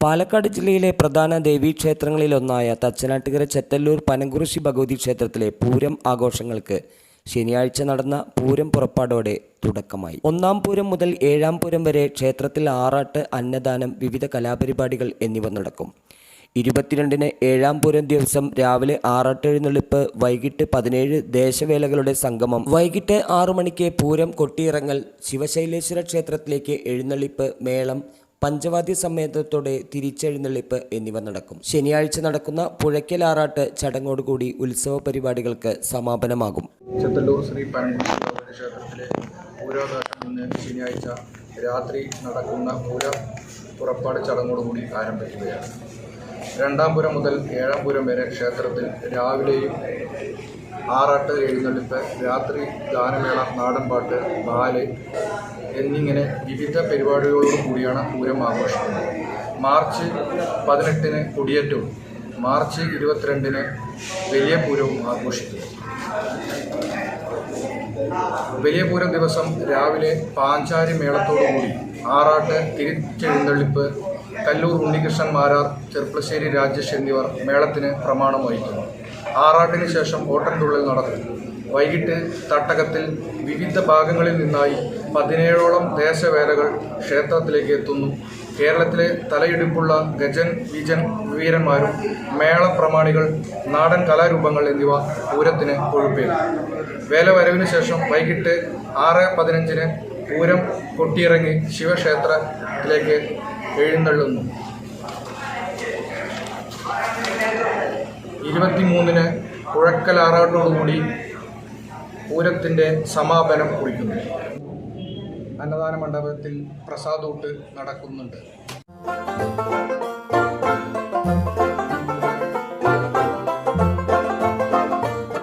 പാലക്കാട് ജില്ലയിലെ പ്രധാന ദേവീക്ഷേത്രങ്ങളിലൊന്നായ തച്ചനാട്ടുകര ചെത്തല്ലൂർ പനങ്കുറിശി ഭഗവതി ക്ഷേത്രത്തിലെ പൂരം ആഘോഷങ്ങൾക്ക് ശനിയാഴ്ച നടന്ന പൂരം പുറപ്പാടോടെ തുടക്കമായി. ഒന്നാം പൂരം മുതൽ ഏഴാം പൂരം വരെ ക്ഷേത്രത്തിൽ ആറാട്ട് അന്നദാനം വിവിധ കലാപരിപാടികൾ എന്നിവ നടക്കും. ഇരുപത്തിരണ്ടിന് ഏഴാം പൂരം ദിവസം രാവിലെ ആറാട്ട് എഴുന്നള്ളിപ്പ് വൈകിട്ട് പതിനേഴ് ദേശവേലകളുടെ സംഗമം. വൈകിട്ട് ആറു മണിക്ക് പൂരം കൊട്ടിയിറങ്ങൽ ശിവശൈലേശ്വര ക്ഷേത്രത്തിലേക്ക് എഴുന്നള്ളിപ്പ് മേളം പഞ്ചവാദ്യ സമേതത്തോടെ തിരിച്ചെഴുന്നള്ളിപ്പ് എന്നിവ നടക്കും. ശനിയാഴ്ച നടക്കുന്ന പുഴയ്ക്കൽ ആറാട്ട് ചടങ്ങോടുകൂടി ഉത്സവ പരിപാടികൾക്ക് സമാപനമാകും. ചെത്തല്ലൂർ ശ്രീ ഭഗവതി ക്ഷേത്രത്തിലെ ഇന്ന് ശനിയാഴ്ച രാത്രി നടക്കുന്ന പൂര പുറപ്പാട് ചടങ്ങോടുകൂടി ആരംഭിക്കുകയാണ്. രണ്ടാം പുരം മുതൽ ഏഴാം പുരം വരെ ക്ഷേത്രത്തിൽ രാവിലെയും ആറാട്ട് എഴുന്നള്ളിപ്പ് രാത്രി ഗാനമേള നാടൻപാട്ട് ബാൽ എന്നിങ്ങനെ വിവിധ പരിപാടികളോട് കൂടിയാണ് പൂരം ആഘോഷിക്കുന്നത്. മാർച്ച് പതിനെട്ടിന് കൊടിയേറ്റവും മാർച്ച് ഇരുപത്തിരണ്ടിന് വലിയ പൂരവും ആഘോഷിക്കുന്നു. വലിയ പൂരം ദിവസം രാവിലെ പാഞ്ചാരി മേളത്തോടുകൂടി ആറാട്ട് തിരിച്ചെഴുന്നള്ളിപ്പ് കല്ലൂർ ഉണ്ണികൃഷ്ണൻ മാരാർ ചെർപ്പളശ്ശേരി രാജേഷ് എന്നിവർ മേളത്തിന് പ്രമാണം വഹിക്കുന്നു. ആറാട്ടിന് ശേഷം ഓട്ടൻതുള്ളൽ നടക്കും വൈകിട്ട് തട്ടകത്തിൽ വിവിധ ഭാഗങ്ങളിൽ നിന്നായി പതിനേഴോളം ദേശവേലകൾ ക്ഷേത്രത്തിലേക്ക് എത്തുന്നു. കേരളത്തിലെ തലയെടുപ്പുള്ള ഗജൻ വിജൻ വീരന്മാരും മേളപ്രമാണികൾ നാടൻ കലാരൂപങ്ങൾ എന്നിവ പൂരത്തിന് കൊഴുപ്പേകും വേലവരവിന് ശേഷം വൈകിട്ട് ആറ് പതിനഞ്ചിന് പൂരം കൊട്ടിയിറങ്ങി ശിവക്ഷേത്രത്തിലേക്ക് എഴുന്നള്ളുന്നു. ഇരുപത്തിമൂന്നിന് പുഴക്കലാറാട്ടോടുകൂടി പൂരത്തിന്റെ സമാപനം കുറിക്കുന്നു. അന്നദാന മണ്ഡപത്തിൽ പ്രസാദൂട്ട് നടക്കുന്നുണ്ട്.